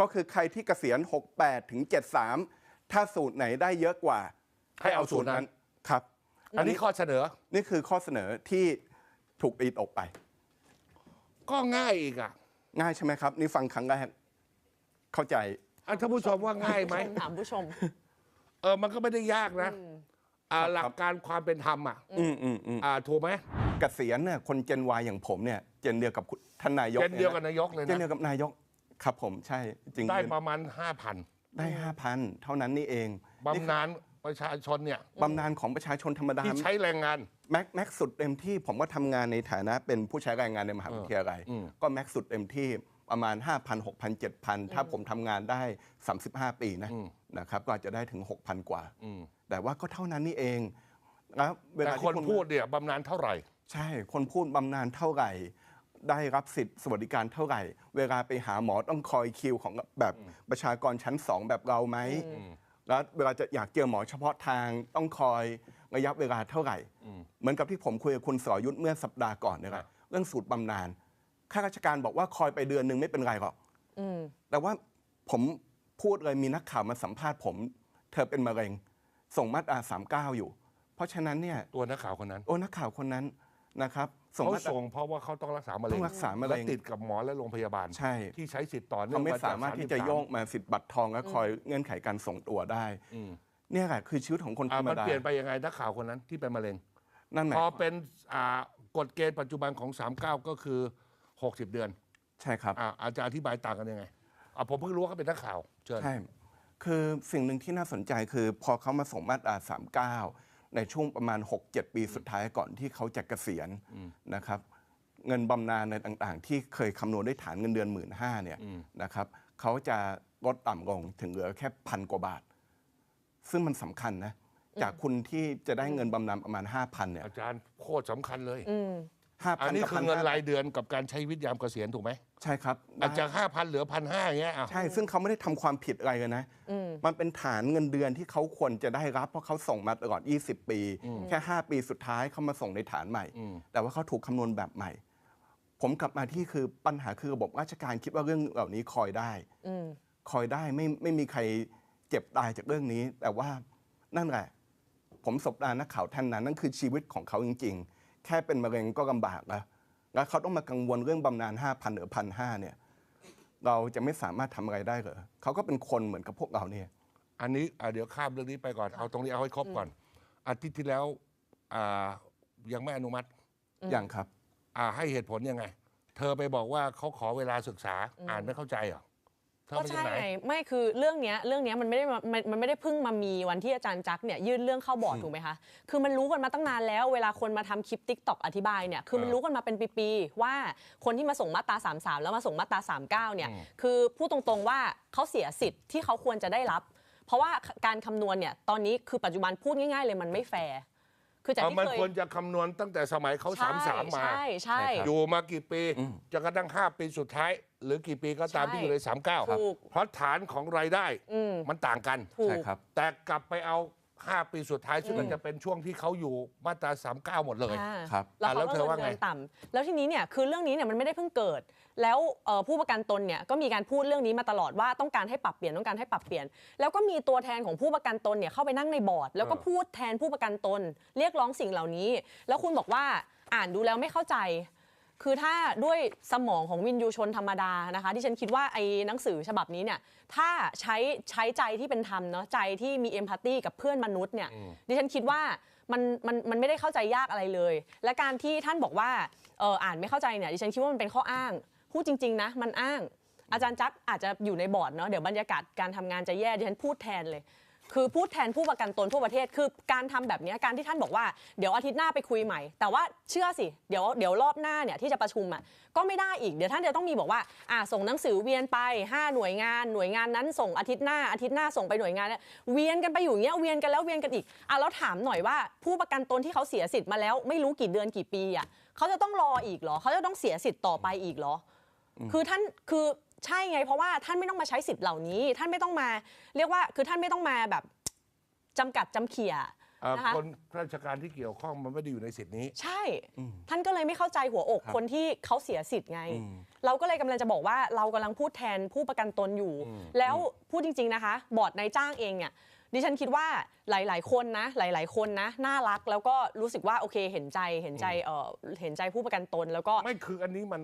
ก็คือใครที่เกษียณ 68 ถึง 73 ถ้าสูตรไหนได้เยอะกว่า ให้เอาสูตรนั้นครับ อันนี้ข้อเสนอ นี่คือข้อเสนอที่ถูกตีตกไป ก็ง่ายอีกอะง่ายใช่ไหมครับ นี่ฟังครั้งแรกเข้าใจ อะท่านผู้ชมว่าง่ายไหม ถามผู้ชม เออมันก็ไม่ได้ยากนะอ่าหลักการความเป็นธรรมอะอืมอืมอืมอ่าถูกไหมเกษียณเนี่ยคนเจนวายอย่างผมเนี่ย เจนเดียวกับคุณท่านนายกเป็นเดียวกับนะนายกเลยเจนเดียนะวกับนายก ครับผมใช่จริงได้ๆประมาณห้าพันได้ห้าพันเท่านั้นนี่เองนี่บำนาญประชาชนเนี่ยบำนาญของประชาชนธรรมดาที่ใช้แรงงาน แม็กแม็กสุดเต็มที่ผมก็ทำงานในฐานะเป็นผู้ใช้แรงงานในมหาวิทยาลัยอืมก็แม็กสุดเต็มที่ประมาณ 5,000 6,000 7,000 ถ้าผมทำงานได้ 35 ปีนะนะครับก็อาจจะได้ถึง 6,000 กว่าอืมแต่ว่าก็เท่านั้นนี่เองแล้วเวแต่ลาคที่นพูดเนี่ยบำนาญเท่าไหร่ ใช่ คนพูดบำนาญเท่าไหร่ ได้รับสิทธิ์สวัสดิการเท่าไหร่ เวลาไปหาหมอต้องคอยคิวของแบบประชากรชั้นสองแบบเราไหมแล้วเวลาจะอยากเจอหมอเฉพาะทางต้องคอยระยะเวลาเท่าไหร่ เหมือนกับที่ผมคุยกับคุณสรยุทธ์เมื่อสัปดาห์ก่อนนะครับเรื่องสูตรบำนาญข้าราชการบอกว่าคอยไปเดือนหนึ่งไม่เป็นไรหรอกอืมแต่ว่าผมพูดเลยมีนักข่าวมาสัมภาษณ์ผม เธอเป็นมะเร็ง ส่งมาตราสามเก้าอยู่ เพราะฉะนั้นเนี่ยตัวนักข่าวคนนั้น โอ้นักข่าวคนนั้น นะครับส่งเขามาตราส่งเพราะว่าเขาต้องรักษามะเร็ต้งองรักษามะเร็ง และติดกับหมอและโรงพยาบาล ใช่ที่ใช้สิทธิ์ต่อเนื่อเขางไม่จกสามารถที่จะ33โยกมาสิทธิ์บัตรทองแล้วคอยเงื่อนไขการส่งตัวได้อืมเนี่ยแหละคือชีวิตของคนธอ่ารรมมันดาเปลี่ยนไปยังไงนักข่าวคนนั้นที่เป็นมะเร็ง นั่นหมายพอเป็นอ่ากฎเกณฑ์ปัจจุบันของ 39 ก็คือ 60 เดือนใช่ครับ อ่าอาจจะอธิบายต่างกันยังไงอ่าผมเพิ่งรู้ว่าเขาเป็นนักข่าว เชิญ ใช่ คือสิ่งหนึ่งที่น่าสนใจคือพอเขามาส่งมาตรา39 ในช่วงประมาณ 6-7 ปีสุดท้ายก่อนที่เขาจะเกษียณนะครับ เงินบำนาญในต่างๆ ที่เคยคำนวณด้วยฐานเงินเดือน1 5ื่นเนี่ยนะครับเขาจะลดต่ำลงถึงเหลือแค่พันกว่าบาท ซึ่งมันสำคัญนะ จากคุณที่จะได้เงินบำนาญประมาณ 5,000เนี่ยอาจารย์โคตรสำคัญเลย อืม5,000อันนี้กับคือเงิน1,500รายเดือนกับการใช้วิทยามเกษียณถูกไหมใช่ครับอาจจะห้าพันเหลือพันห้าอย่างเงี้ยอะใช่ซึ่งเขาไม่ได้ทำความผิดอะไรเลยนะมันเป็นฐานเงินเดือนที่เขาควรจะได้รับ เพราะเขาส่งมาตลอด 20 ปี แค่ 5 ปีสุดท้ายเขามาส่งในฐานใหม่ แต่ว่าเขาถูกคำนวณแบบใหม่ ผมกลับมาที่คือปัญหาคือระบบราชการคิดว่าเรื่องเหล่านี้คอยได้ อืม คอยได้ไม่ไม่มีใครเจ็บตายจากเรื่องนี้ แต่ว่านั่นแหละ ผมสบตานักข่าวท่านนั้นนั่นคือชีวิตของเขาจริง ๆ แค่เป็นมะเร็งก็ลำบากแล้วแล้วเขาต้องมากังวลเรื่องบำนาญห้าพันหรือพันห้าเนี่ยเราจะไม่สามารถทำอะไรได้เหรอเขาก็เป็นคนเหมือนกับพวกเราเนี่ย อันนี้อะเดี๋ยวข้ามเรื่องนี้ไปก่อน เอาตรงนี้เอาให้ครบก่อน อาทิตย์ที่แล้วอ่ายังไม่อนุมัติอย่างครับอ่าให้เหตุผลยังไง เธอไปบอกว่าเขาขอเวลาศึกษาอ่านไม่เข้าใจเหรอเธอ ก็มาจากใช่ไหนไงไม่คือเรื่องเนี้ยเรื่องเนี้ยมันไม่ได้มามันมันไม่ได้เพิ่งมามีวันที่อาจารย์จักรเนี่ยยื่นเรื่องเข้าบอร์ดถูกไหมคะคือมันรู้กันมาตั้งนานแล้วเวลาคนมาทำคลิปทิกตอกอธิบายเนี่ยคือมันเออรู้กันมาเป็นปีๆว่าคนที่มาส่งมาตรา33 แล้วมาส่งมาตรา39เนี่ยคือพูดตรงๆว่าเขาเสียสิทธิ์ที่เขาควรจะได้รับ เพราะว่าการคำนวณเนี่ยตอนนี้คือปัจจุบันพูดง่าย ๆ เลยมันไม่แฟร์คือจากเอาที่มันเคยควรจะคำนวณตั้งแต่สมัยเขาสามสามมา ใช่ใช่ใช่ครับอยู่มากี่ปีจนกระทั่งห้าปีสุดท้าย หรือกี่ปีก็ตามใช่ที่อยู่ในสามเก้าถูก เพราะฐานของรายได้อืม มันต่างกัน ถูใช่กครับ แต่กลับไปเอาห้าปีสุดท้ายซึ่งมันจะเป็นช่วงที่เขาอยู่มาตราสามเก้าหมดเลย อ่าครับ แล้วอะแล้วเขาเธก็อว่าเงินไงเดือนต่ำแล้วทีนี้เนี่ยคือเรื่องนี้เนี่ยมันไม่ได้เพิ่งเกิด แล้วเอ่อผู้ประกันตนเนี่ยก็มีการพูดเรื่องนี้มาตลอดว่าต้องการให้ปรับเปลี่ยนต้องการให้ปรับเปลี่ยน แล้วก็มีตัวแทนของผู้ประกันตนเนี่ยเข้าไปนั่งในบอร์ด แล้วก็เออพูดแทนผู้ประกันตน เรียกร้องสิ่งเหล่านี้ แล้วคุณบอกว่าอ่านดูแล้วไม่เข้าใจ คือถ้าด้วยสมองของวินยูชนธรรมดานะคะที่ฉันคิดว่าไอ้หนังสือฉบับนี้เนี่ยถ้าใช้ใช้ใจที่เป็นธรรมเนาะใจที่มีเอมพัตตีกับเพื่อนมนุษย์เนี่ยดิฉันคิดว่ามันมันมันไม่ได้เข้าใจยากอะไรเลย และการที่ท่านบอกว่าเอออ่านไม่เข้าใจเนี่ยดิฉันคิดว่ามันเป็นข้ออ้างพูดจริงๆนะมันอ้างอาจารย์จักรอาจจะอยู่ในบอร์ดเนาะเดี๋ยวบรรยากาศการทำงานจะแย่ดิฉันพูดแทนเลย คือพูดแทนผู้ประกันตนทั่วประเทศ คือการทำแบบเนี้ยการที่ท่านบอกว่าเดี๋ยวอาทิตย์หน้าไปคุยใหม่ แต่ว่าเชื่อสิ เดี๋ยวเดี๋ยวรอบหน้าเนี่ยที่จะประชุมอะก็ไม่ได้อีก เดี๋ยวท่านจะต้องมีบอกว่าอ่าส่งหนังสือเวียนไป 5 หน่วยงานหน่วยงานนั้นส่งอาทิตย์หน้าอาทิตย์หน้าส่งไปหน่วยงานนั้นเวียนกันไปอยู่อย่างเงี้ยเวียนกันแล้วเวียนกันอีกอะแล้วถามหน่อยว่าผู้ประกันตนที่เขาเสียสิทธิ์มาแล้ว ไม่รู้กี่เดือนกี่ปีอะเขาจะต้องรออีกเหรอเขาจะต้องเสียสิทธิ์ต่อไปอีกเหรอ คือท่านคือ ใช่ไง เพราะว่าท่านไม่ต้องมาใช้สิทธิ์เหล่านี้ ท่านไม่ต้องมาเรียกว่าคือท่านไม่ต้องมาแบบจำกัดจำเขี่ยอ่านะคะ คนราชการที่เกี่ยวข้องมันไม่ได้อยู่ในสิทธินี้ ใช่ท่านก็เลยไม่เข้าใจหัวอกครับคนที่เขาเสียสิทธิ์ไง อืมเราก็เลยกำลังจะบอกว่าเรากำลังพูดแทนผู้ประกันตนอยู่แล้วพูดจริง ๆนะคะ บอร์ดนายจ้างเองเนี่ยดิฉันคิดว่าหลาย ๆ คนนะ หลาย ๆ คนนะน่ารักแล้วก็รู้สึกว่าโอเคเห็นใจเห็นใจเออเห็นใจผู้ประกันตนแล้วก็ ไม่คืออันนี้มัน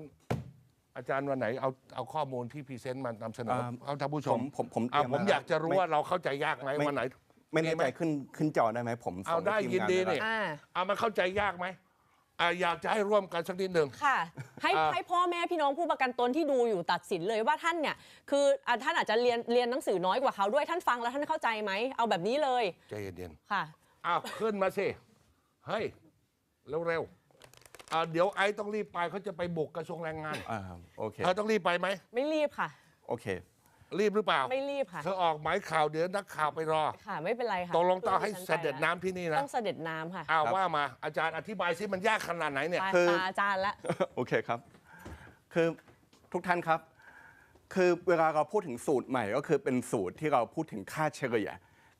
อาจารย์วันไหนเอาเอาข้อมูลที่พรีเซนต์มานำเสนออ่าเอาท่านผู้ชผมมผมผมเตอ่ารียมผมมาอยากจะรู้ไม่ว่าเราเข้าใจยากไหมไม่วันไหน ไม่แน่มีไหมใจขึ้นขึ้นจอได้ไหมผมส่งเอาได้ให้ทีมงยินดีเลนี่ครับอ่าเอามันเข้าใจยากไหมอ่าอยากจะให้ร่วมกันสักนิดหนึ่งค่ะ ให้อ่าให้พ่อแม่พี่น้องผู้ประกันตนที่ดูอยู่ตัดสินเลยว่าท่านเนี่ย คืออะท่านอาจจะเรียนเรียนหนังสือน้อยกว่าเขาด้วยท่านฟังแล้วท่านเข้าใจไหมเอาแบบนี้เลยใจเย็นค่ะๆอ้าวขึ้นมาสิเฮ้ยเร็วๆ อ่าเดี๋ยวไอ้ต้องรีบไปเขาจะไปบุกกระทรวงแรงงานอ่าโอเค เธอต้องรีบไปไหม ไม่รีบค่ะ โอเค รีบหรือเปล่า ไม่รีบค่ะ เธอออกหมายข่าวเดี๋ยวนักข่าวไปรอค่ะ ไม่เป็นไรค่ะตกลงต้องให้ดิฉันเสด็จน้ำที่นี่ไปนะแล้วต้องเสด็จน้ำค่ะอ้าวครับว่ามาอาจารย์อธิบายสิมันยากขนาดไหนเนี่ย ตายคือ ตาอาจารย์ละ โอเคครับ คือทุกท่านครับ คือเวลาเราพูดถึงสูตรใหม่ก็คือเป็นสูตรที่เราพูดถึงค่าเฉลี่ย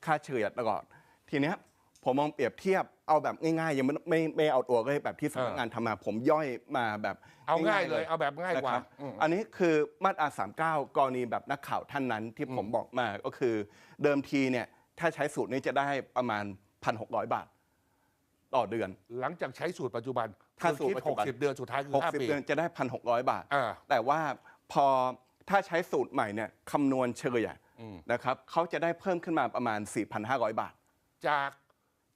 ค่าเฉลี่ยตลอด ทีเนี้ย ผมมองเปรียบเทียบเอาแบบง่ายๆยังไม่ไม่ไม่เอาตัวเลยแบบที่สำนักงานทำมาผมย่อยมาแบบเอาง่ายเลยเอาแบบง่ายกว่านะครับอืมอันนี้คือมาตรา 39 กรณีแบบนักข่าวท่านนั้นที่ผมบอกมาก็คือ เดิมทีเนี่ยถ้าใช้สูตรนี้จะได้ประมาณ 1,600 บาท ต่อเดือน หลังจากใช้สูตรปัจจุบัน ถ้าคือสูตรคิดปัจจุบัน60 เดือนสุดท้ายคือ5 60ปีเดือนจะได้ 1,600 บาทอ่าแต่ว่าพอถ้าใช้สูตรใหม่เนี่ยคำนวณเฉลี่ยอืมนะครับเขาจะได้เพิ่มขึ้นมาประมาณ 4,500 บาท จาก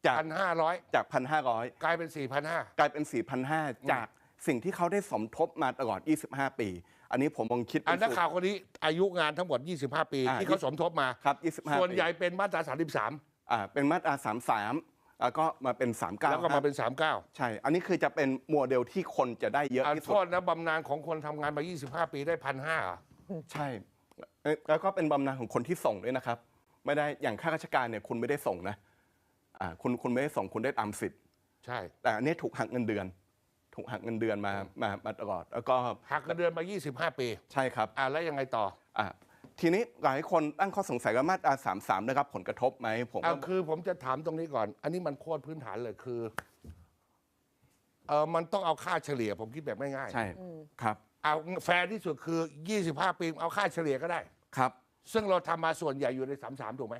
จาก1,500จาก1,500กลายเป็น4,500กลายเป็น4,500จากสิ่งที่เขาได้สมทบมาตลอด 25 ปี อันนี้ผมมองคิดอัเป็นนนักสูตรข่าวคนนี้อายุงานทั้งหมด 25 ปีอ่าที่เขาสมทบมาครับ25ส่วนปีใหญ่เป็นมาตรา 33อ่าเป็นมาตรา 33แล้วก็มาเป็น 39 แล้วก็มาเป็น 39 ใช่ อันนี้คือจะเป็นโมเดลที่คนจะได้เยอะอันที่โทสุดษนะบำนาญของคนทำงานมา 25 ปีได้พันห้าใช่เอ้ยแล้วก็เป็นบำนาญของคนที่ส่งด้วยนะครับ ไม่ได้อย่างข้าราชการเนี่ยคุณไม่ได้ส่งนะ อ่าคุณคุณไม่ได้ส่งคุณได้ตามสิทธิ์ใช่ แต่อันนี้ถูกหักเงินเดือน ถูกหักเงินเดือนมามามาตลอด แล้วก็หักเงินเดือนมา 25 ปีใช่ครับอ่าแล้วยังไงต่ออ่าทีนี้หลายคนตั้งข้อสงสัยว่ามาตรา33ได้รับผลกระทบไหมผมเอาว่าคือผมจะถามตรงนี้ก่อน อันนี้มันโคตรพื้นฐานเลยคือเออมันต้องเอาค่าเฉลี่ย ผมคิดแบบง่ายๆใช่ครับเอาแฟร์ที่สุดคือ 25 ปีเอาค่าเฉลี่ยก็ได้ ครับ ซึ่งเราทำมาส่วนใหญ่อยู่ใน 33 ถูกไหม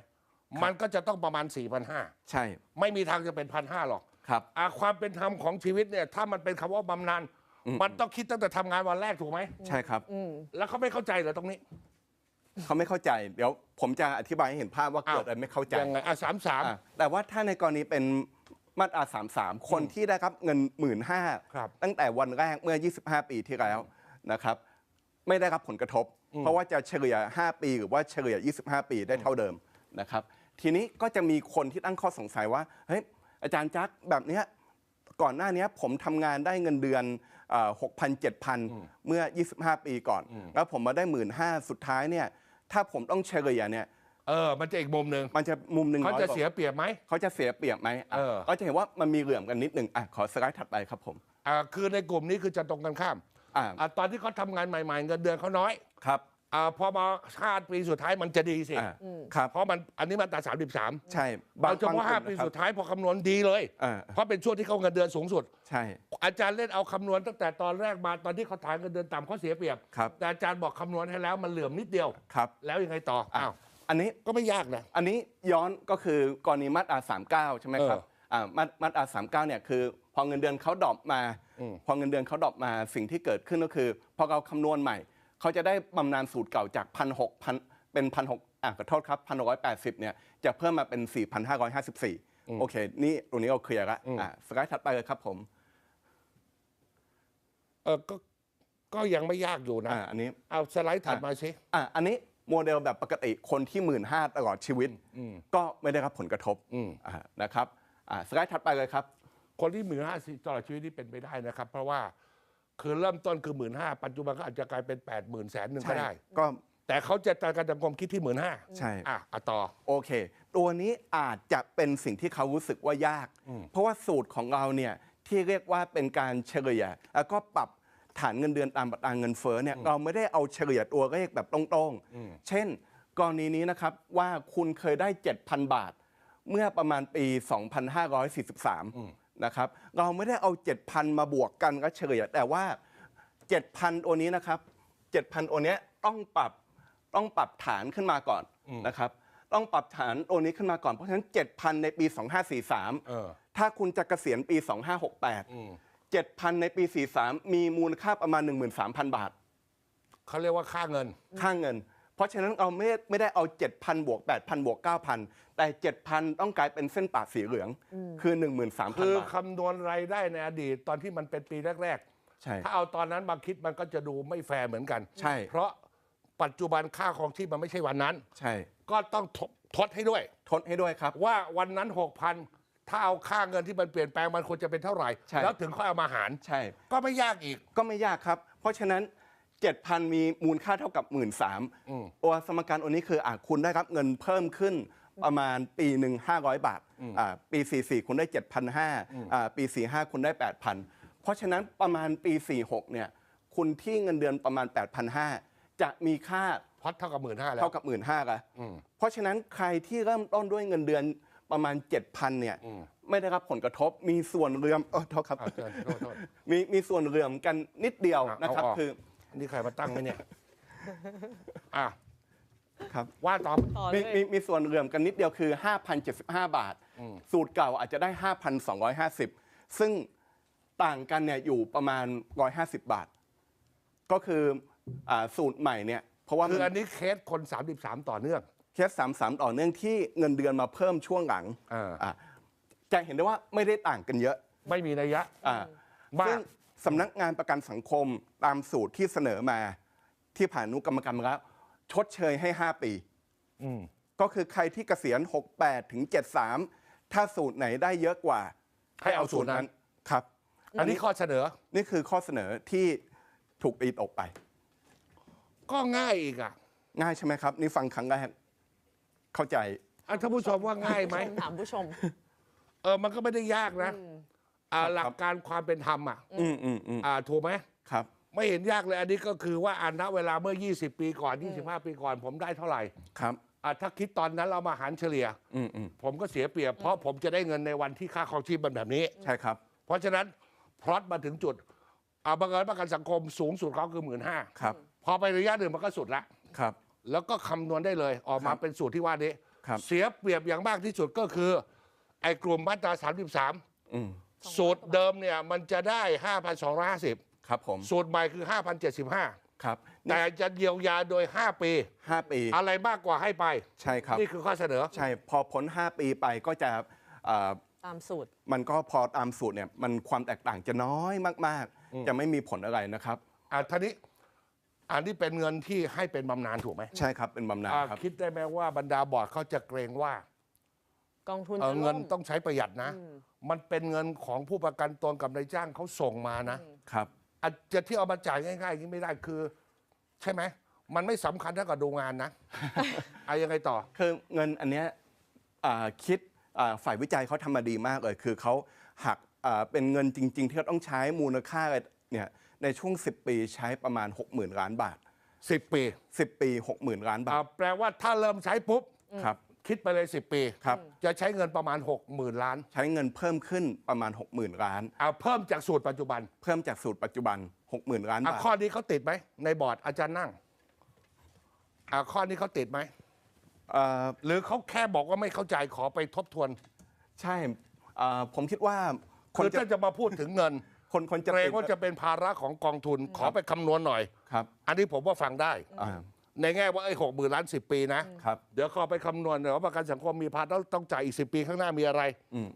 มันก็จะต้องประมาณ4,500ใช่ ไม่มีทางจะเป็น1,500หรอกครับอาความเป็นธรรมของชีวิตเนี่ย ถ้ามันเป็นคำว่าบำนาญมันต้องคิดตั้งแต่ทำงานวันแรกถูกไหม ใช่ครับแล้วเขาไม่เข้าใจเหรอตรงนี้เขาไม่เข้าใจ เดี๋ยวผมจะอธิบายให้เห็นภาพว่าเกิดอะไรไม่เข้าใจยังไงอะสามสาม อะแต่ว่าถ้าในกรณีเป็นมาตรา33 คนที่ได้รับเงิน 1 5ื่นครับ ตั้งแต่วันแรกเมื่อ 25 ปีที่แล้วนะครับ ไม่ได้รับผลกระทบ เพราะว่าจะเฉลี่ย 5 ปีหรือว่าเฉลี่ย 25 ปีได้เท่าเดิมนะครับ ทีนี้ก็จะมีคนที่ตั้งข้อสงสัยว่าเฮ้ยอาจารย์จักแบบเนี้ยก่อนหน้านี้ผมทำงานได้เงินเดือนหกพันเจ็ดพันเมื่อ 25 ปีก่อน แล้วผมมาได้หมื่นห้าสุดท้ายเนี่ยถ้าผมต้องเฉลี่ยเนี่ยเออ มันจะอีกมุมหนึ่งมันจะมุมหนึ่งเขาน้อยจะกว่าเสียเปรียบไหม เขาจะเสียเปรียบไหมอะเออก็จะเห็นว่ามันมีเหลื่อมกันนิดหนึ่งอะขอสไลด์ถัดไปครับผมอ่าคือในกลุ่มนี้คือจะตรงกันข้ามอ่าอ่าตอนที่เขาทำงานใหม่ๆเงินเดือนเขาน้อยครับ อ่าพอมาชาติปีสุดท้ายมันจะดีสิ อ่าครับเพราะมันอันนี้มาตราสามสิบสามใช่เอาเฉพาะห้าบงกปีลุ่มนะครับสุดท้ายพอคำนวณดีเลยอ่าเพราะเป็นช่วงที่เขาเงินเดือนสูงสุด ใช่ อาจารย์เล่นเอาคำนวณตั้งแต่ตอนแรกมาตอนที่เขาฐานเงินเดือนต่ำเขาเสียเปรียบ ครับ แต่อาจารย์บอกคำนวณให้แล้วมันเหลื่อมนิดเดียว ครับแล้วยังไงต่ออะอ้าวอันนี้ ก็ไม่ยากนะ อันนี้ย้อนก็คือกรณีมาตรา39 ใช่ไหมครับเอออ่ามามาตรา39เนี่ยคือ พอเงินเดือนเขาดรอปมาอืมพอเงินเดือนเขาดรอปมาสิ่งที่เกิดขึ้นก็คือ พอเราคำนวณใหม่ เขาจะได้บำนาญสูตรเก่าจากพันหกพันเป็นพันหกอะขอโทษครับพันหกร้อยแปดสิบเนี่ยจะเพิ่มมาเป็น4,554โอเค นี่ตรงนี้เราเคลียร์ละอะสไลด์ถัดไปเลยครับผมเออก็ก็ยังไม่ยากอยู่นะอ่าอันนี้เอาสไลด์ถัดมาสิอะอันนี้โมเดลแบบปกติคนที่หมื่นห้าตลอดชีวิต ก็ไม่ได้รับผลกระทบอืมอ่านะครับอ่าสไลด์ถัดไปเลยครับ คนที่หมื่นห้าตลอดชีวิตนี่เป็นไปได้นะครับ เพราะว่า คือเริ่มต้นคือหมื่นห้าปัจจุบันก็อาจจะกลายเป็นแปดหมื่นแสนหนึ่งก็ได้ ก็ แต่เขาจะจัดการสังคมคิดที่หมื่นห้าใช่ อะอะต่อ โอเค ตัวนี้อาจจะเป็นสิ่งที่เขารู้สึกว่ายาก เพราะว่าสูตรของเราเนี่ยที่เรียกว่าเป็นการเฉลี่ยแล้วก็ปรับฐานเงินเดือนตามอัตราเงินเฟ้อเนี่ยเราไม่ได้เอาเฉลี่ยตัวเลขแบบตรงๆ เช่น กรณีนี้นะครับว่าคุณเคยได้ 7,000 บาท เมื่อประมาณปี 2543 นะครับเราไม่ได้เอา 7,000 มาบวกกันก็เฉลี่ยแต่ว่า 7,000 ตัวนี้นะครับ 7,000 ตัวเนี้ยต้องปรับต้องปรับฐานขึ้นมาก่อนนะครับ ต้องปรับฐานตัวนี้ขึ้นมาก่อนเพราะฉะนั้น 7,000 ในปี 2543เออถ้าคุณจะเกษียณปี 2568 7,000 ในปี 43 มีมูลค่าประมาณ 13,000 บาท เขาเรียกว่าค่าเงิน ค่าเงิน เพราะฉะนั้นเราไม่ไม่ได้เอา 7,000 บวก 8,000 บวก 9,000 แต่ 7,000 ต้องกลายเป็นเส้นปะสีเหลือง คือ 13,000คือบาท คำนวณรายได้ในอดีตตอนที่มันเป็นปีแรกใช่ ๆ ถ้าเอาตอนนั้นมาคิดมันก็จะดูไม่แฟร์เหมือนกัน ใช่ เพราะปัจจุบันค่าของที่มันไม่ใช่วันนั้น ใช่ก็ต้องทบทดให้ด้วย ทดให้ด้วยครับ ว่าวันนั้น 6,000 ถ้าเอาค่าเงินที่มันเปลี่ยนแปลงมันควรจะเป็นเท่าไหร่ ใช่ แล้วถึงค่อยเอามาหาร ใช่ ก็ไม่ยากอีก ก็ไม่ยากครับ เพราะฉะนั้น 7,000 มีมูลค่าเท่ากับ 1 3ื่นตัวสมการอันนี้คืออะคุณได้รับเงินเพิ่มขึ้นประมาณปีหนึ่ง500 บาทอ่าปี 44 คุณได้ 7,500อ่าปี 45 คุณได้ 8,000 เพราะฉะนั้นประมาณปี 46 เนี่ย คุณที่เงินเดือนประมาณ 8,500 จะมีค่าพอดเท่ากับหมื่นห้าแล้วเท่ากับ1 5ื่นห้าละเพราะฉะนั้นใครที่เริ่มต้นด้วยเงินเดือนประมาณ 7,000 เนี่ย ไม่ได้รับผลกระทบมีส่วนเรือมเออโทษครับอะเชิญโทษโทษมีมีส่วนเรือมกันนิดเดียวอะนะครับเอาออกคือ นี่ใครมาตั้งไหมเนี่ยอะครับ ว่าตอบต่อมีเลยมีมีส่วนเหลื่อมกันนิดเดียวคือ 5,075 บาทสูตรเก่าอาจจะได้ 5,250 ซึ่งต่างกันเนี่ยอยู่ประมาณ 150 บาท ก็คืออาสูตรใหม่เนี่ย เพราะว่าคือมัอันนนี้เคสคน 33 ต่อเนื่อง เคส 33 ต่อเนื่องที่เงินเดือนมาเพิ่มช่วงหลังอ่า อ่าจะเห็นได้ว่าไม่ได้ต่างกันเยอะไม่มีนัยยะอ่า มากซึ่ง สำนักงานประกันสังคมตามสูตรที่เสนอมาที่ผ่านอนุกรรมการมาแล้วชดเชยให้ 5 ปีอืมก็คือใครที่เกษียณ 68 ถึง 73 ถ้าสูตรไหนได้เยอะกว่า ให้เอาสูตรนั้นครับ อันนี้ข้อเสนอ นี่คือข้อเสนอที่ถูกตีตกไป ก็ง่ายอีกอะ ง่ายใช่ไหมครับ นี่ฟังครั้งแรกเข้าใจอะท่านผู้ชมว่าง่ายไหมถามผู้ชม เออมันก็ไม่ได้ยากนะ อ่าหลักการความเป็นธรรมอะอืมอืมอืมอ่าถูกไหมครับ ไม่เห็นยากเลยอันนี้ก็คือว่าอันณเวลาเมื่อ 20 ปีก่อน 25 ปีก่อน ผมได้เท่าไหร่ครับอะถ้าคิดตอนนั้นเรามาหารเฉลี่ย อืมอืมผมก็เสียเปรียบเพราะผมจะได้เงินในวันที่ค่าครองชีพมันแบบนี้ ใช่ครับเพราะฉะนั้นพลอตมาถึงจุดเอาบังเอิญประกันสังคมสูงสุดเขาคือหมื่นห้าครับพอไประยะหนึ่งมันก็สุดละ ครับ แล้วก็คำนวณได้เลยออกมาครับเป็นสูตรที่ว่านี้ ครับ เสียเปรียบอย่างมากที่สุดก็คือ ไอ้กลุ่มมาตรา33อืม สูตรเดิมเนี่ยมันจะได้ 5,250 ครับผมสูตรใหม่คือ 5,075 ครับแต่จะเยียวยาโดย 5 ปี ห้าปีอะไรมากกว่าให้ไป ใช่ครับ นี่คือข้อเสนอ ใช่พอพ้น 5 ปีไปก็จะเอ่อตามสูตร มันก็พอตามสูตรเนี่ยมันความแตกต่างจะน้อยมากๆ จะไม่มีผลอะไรนะครับ อะท่านี้อันนี้เป็นเงินที่ให้เป็นบำนาญถูกไหมใช่ครับเป็นบำนาญอะครับ คิดได้ไหมว่าบรรดาบอร์ดเขาจะเกรงว่า กองทุนเอ่อจะเงินล่มต้องใช้ประหยัดนะมั นเป็นเงินของผู้ประกันตนกับนายจ้างเขาส่งมานะครับ อาจจะที่เอามาจ่ายง่ายๆอย่างนี้ไม่ได้คือ ใช่ไหม มันไม่สำคัญเท่ากับดูงานนะอะยังไงต่อ คือเงินอันเนี้ยอ่าคิดอ่าฝ่ายวิจัยเขาทำมาดีมากเลย คือเขาหักอ่าเป็นเงินจริง ๆ ที่เขาต้องใช้มูลค่าเนี่ยในช่วง 10 ปีใช้ประมาณ 60,000 ล้านบาท 10 ปี10 ปี 60,000 ล้านบาอะทแปลว่าถ้าเริ่มใช้ปุ๊บ ครับ คิดไปเลย 10 ปี ครับ จะใช้เงินประมาณ 60,000 ล้าน ใช้เงินเพิ่มขึ้นประมาณ 60,000 ล้าน เอาเพิ่มจากสูตรปัจจุบันเพิ่มจากสูตรปัจจุบัน 60,000 ล้านอะบาทข้อนี้เขาติดไหมในบอร์ดอาจารย์นั่งอะข้อนี้เขาติดไหม เอ่อหรือเขาแค่บอกว่าไม่เข้าใจขอไปทบทวนใช่อ่าผมคิดว่าคคืนอจะถ้าจะมาพูดถึงเงินคนคนจะเกรงติดว่าจะเป็นภาระของกองทุนขอไปคำนวณหน่อย ครับอันนี้ผมว่าฟังได้ อ่า ในแง่ว่าไอ้หกหมื่นล้านสิบปีนะ ครับ เดี๋ยวเขาไปคำนวณเดี๋ยวว่าประกันสังคมมีภาระต้องต้องจ่ายอีกสิปีข้างหน้ามีอะไร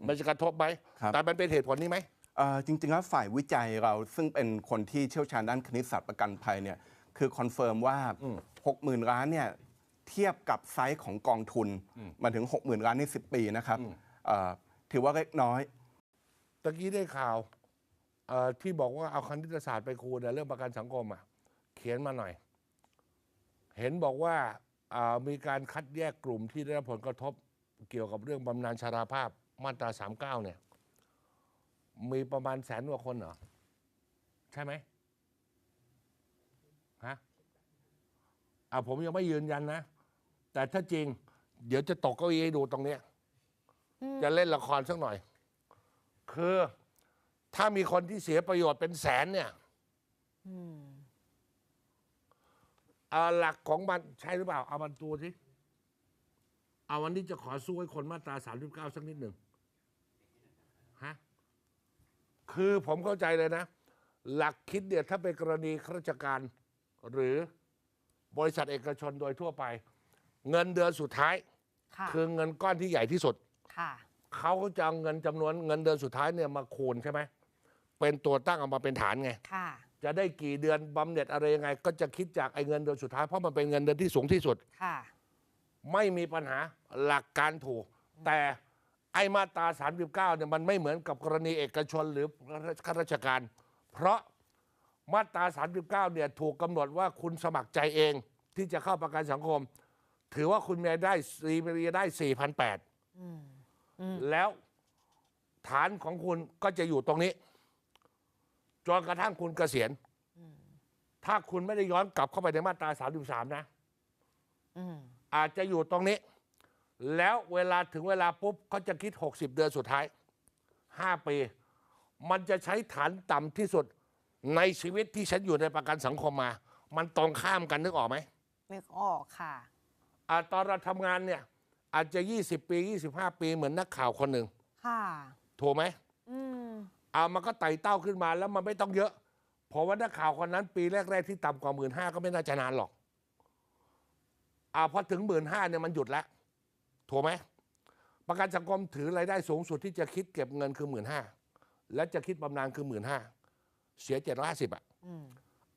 มันจะกระทบไหม ครับ แต่มันเป็นเหตุผลนี้ไหม เอ่อจริงๆแล้วฝ่ายวิจัยเราซึ่งเป็นคนที่เชี่ยวชาญด้านคณิตศาสตร์ประกันภัยเนี่ยคือคอนเฟิร์มว่า 60,000 ล้านเนี่ยเทียบกับไซส์ของกองทุนมาถึง 60,000 ล้านใน 10 ปีนะครับเอ่อถือว่าเล็กน้อย ตะกี้ได้ข่าวเอ่อที่บอกว่าเอาคณิตศาสตร์ไปคูณนะเรื่องประกันสังคมอะ เขียนมาหน่อย เห็นบอกว่าอ่ามีการคัดแยกกลุ่มที่ได้รับผลกระทบเกี่ยวกับเรื่องบำนาญชราภาพมาตราสามเก้าเนี่ย มีประมาณแสนกว่าคนเหรอ ใช่ไหมฮะอ่าผมยังไม่ยืนยันนะ แต่ถ้าจริง เดี๋ยวจะตกเก้าอี้ให้ดูตรงเนี้ย จะเล่นละครสักหน่อย คือถ้ามีคนที่เสียประโยชน์เป็นแสนเนี่ย เอาหลักของมันใช่หรือเปล่า เอามันตัวสิเอาวันนี้จะขอสู้ให้คนมาตราสามสิบเก้าสักนิดหนึ่งฮะคือผมเข้าใจเลยนะ หลักคิดเนี่ยถ้าเป็นกรณีข้าราชการ หรือบริษัทเอกชนโดยทั่วไป เงินเดือนสุดท้าย ค่ะ คือเงินก้อนที่ใหญ่ที่สุด ค่ะ เขาก็จะเอาเงินจำนวนเงินเดือนสุดท้ายเนี่ยมาคูณใช่ไหมเป็นตัวตั้งเอามาเป็นฐานไง ค่ะ จะได้กี่เดือนบำเหน็จอะไรยังไง ก็จะคิดจากไอ้เงินเดือนสุดท้ายเพราะมันเป็นเงินเดือนที่สูงที่สุด ค่ะ ไม่มีปัญหาหลักการถูก แต่ไอ้มาตรา 39 เนี่ยมันไม่เหมือนกับกรณีเอกชนหรือข้าราชการ เพราะมาตรา 39 เนี่ยถูกกำหนดว่าคุณสมัครใจเองที่จะเข้าประกันสังคม ถือว่าคุณมีรายได้สี่มีรายได้ 4,800แล้วฐานของคุณก็จะอยู่ตรงนี้ จนกระทั่งคุณเกษียณถ้าคุณไม่ได้ย้อนกลับเข้าไปในมาตรา33นะอืมอาจจะอยู่ตรงนี้ แล้วเวลาถึงเวลาปุ๊บเขาจะคิด 60 เดือนสุดท้าย5ปี มันจะใช้ฐานต่ำที่สุดในชีวิตที่ฉันอยู่ในประกันสังคมมา มันตรงข้ามกันนึกออกไหมนึกออกค่ะอะตอนเราทำงานเนี่ย อาจจะ 20 ปี 25 ปีเหมือนนักข่าวคนหนึ่งค่ะถูกไหมอืม เอามันก็ไต่เต้าขึ้นมาแล้วมันไม่ต้องเยอะเพราะว่านักข่าวคนนั้นปีแรก ๆ ที่ต่ำกว่าหมื่นห้าก็ไม่น่าจะนานหรอกอ่าพอถึงหมื่นห้าเนี่ยมันหยุดแล้วถูกไหมประกันสังคมถือรายได้สูงสุดที่จะคิดเก็บเงินคือหมื่นห้าและจะคิดบำนาญคือหมื่นห้าเสียเจ็ดร้อยห้าสิบอะอืม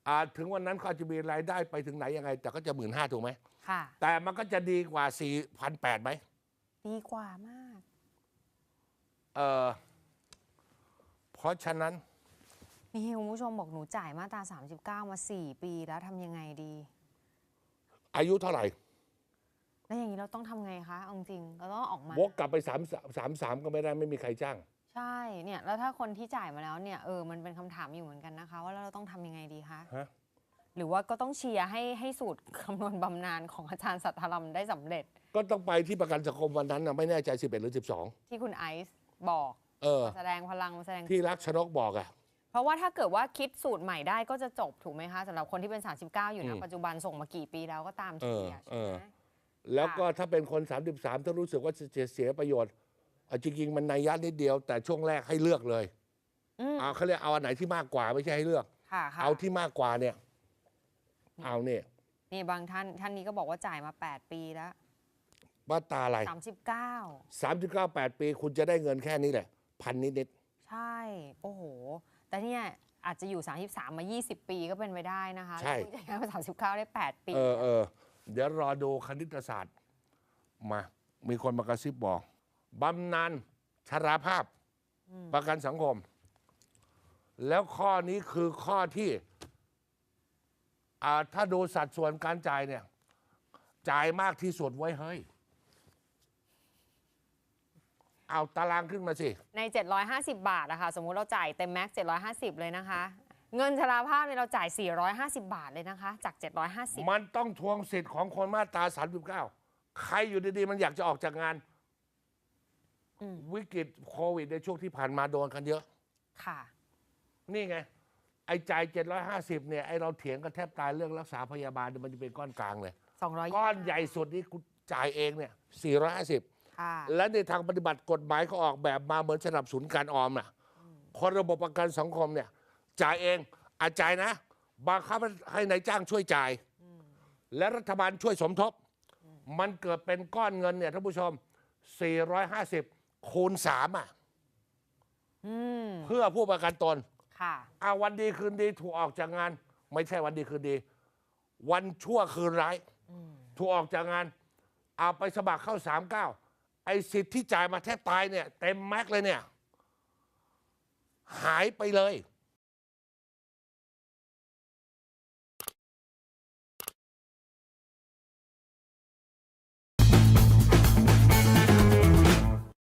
อ่าถึงวันนั้นเขาจะมีรายได้ไปถึงไหนยังไง แต่ก็จะหมื่นห้าถูกไหมค่ะ แต่มันก็จะดีกว่าสี่พันแปดไหม ดีกว่ามาก เออ เพราะฉะนั้นมีคุณผู้ชมบอกหนูจ่ายมาตรา 39 มา 4 ปีแล้วทำยังไงดี อายุเท่าไหร่ แล้วอย่างนี้เราต้องทำไงคะเอาจริงๆเราต้องออกมาวกกลับไปสามสามสามก็ไม่ได้ไม่มีใครจ้าง ใช่เนี่ยแล้วถ้าคนที่จ่ายมาแล้วเนี่ยเออมันเป็นคำถามอยู่เหมือนกันนะคะ ว่าเราต้องทำยังไงดีคะฮะ หรือว่าก็ต้องเชียร์ให้ให้สูตรคำนวณบำนาญของอาจารย์สัทธรรมได้สำเร็จก็ต้องไปที่ประกันสังคมวันนั้นนะไม่แน่ใจ 11 หรือ ที่คุณไอซ์บอก12 เออ มาแสดงพลังมาแสดง ที่รักชนกบอกอะเพราะว่าถ้าเกิดว่าคิดสูตรใหม่ได้ก็จะจบถูกไหมคะสำหรับคนที่เป็น 39 อยู่อืนะมปัจจุบันส่งมากี่ปีแล้วก็ตามเอทีออะเอใช่อ ไหม แล้วก็ถ้าเป็นคน 33 ถ้ารู้สึกว่าจะเสียประโยชน์อะจริงๆมันนัยยะนิดเดียว แต่ช่วงแรกให้เลือกเลยอืม เอาเขาเรียกเอาอันไหนที่มากกว่าไม่ใช่ให้เลือก ค่ะค่ะเอาที่มากกว่าเนี่ย เอาเนี่ยนี่บางท่านท่านนี้ก็บอกว่าจ่ายมา 8 ปีแล้ว มาตราอะไร 39 39 8 ปี คุณจะได้เงินแค่นี้แหละ พันนิดใช่ โอ้โห แต่เนี่ยอาจจะอยู่ 33 มา 20 ปีก็เป็นไปได้นะคะใช่แล้วคุณจะย้ายมา39ได้ 8 ปีๆเออเออเดี๋ยวรอดูคณิตศาสตร์ มา มีคนมากระซิบบอกบำนาญชราภาพ ประกันสังคม แล้วข้อนี้คือข้อที่อ่าถ้าดูสัดส่วนการจ่ายเนี่ย จ่ายมากที่สุดไว้เฮ้ย เอาตารางขึ้นมาสิ ใน 750 บาทนะคะสมมุติเราจ่ายเต็มแม็กซ์750 เลยนะคะ เงินชราภาพเนี่ยเราจ่าย 450 บาทเลยนะคะ จาก 750 มันต้องทวงสิทธิ์ของคนมาตรา39 ใครอยู่ดีๆ มันอยากจะออกจากงาน อืม วิกฤตโควิดในช่วงที่ผ่านมาโดนกันเยอะ ค่ะ นี่ไง ไอ้จ่าย 750 เนี่ย ไอ้เราเถียงกันแทบตายเรื่องรักษาพยาบาลเนี่ยมันจะเป็นก้อนกลางเลย 200 ก้อนใหญ่สุดนี่กูจ่ายเองเนี่ย 450ค่ะ และในทางปฏิบัติกฎหมายเขาออกแบบมาเหมือนสนับสนุนการออมน่ะคนระบบประกันสังคมเนี่ย จ่ายเองอาจ่ายนะบังคับให้นายจ้างช่วยจ่าย และรัฐบาลช่วยสมทบ มันเกิดเป็นก้อนเงินเนี่ยท่านผู้ชม 450 คูณ3อะอืมเพื่อผู้ประกันตนค่ะอาวันดีคืนดีถูกออกจากงาน ไม่ใช่วันดีคืนดี วันชั่วคืนร้ายถูกออกจากงาน เอาไปสมัครเข้า39 ไอ้สิทธิ์ที่จ่ายมาแทบตายเนี่ยเต็มแม็กเลยเนี่ย หายไปเลย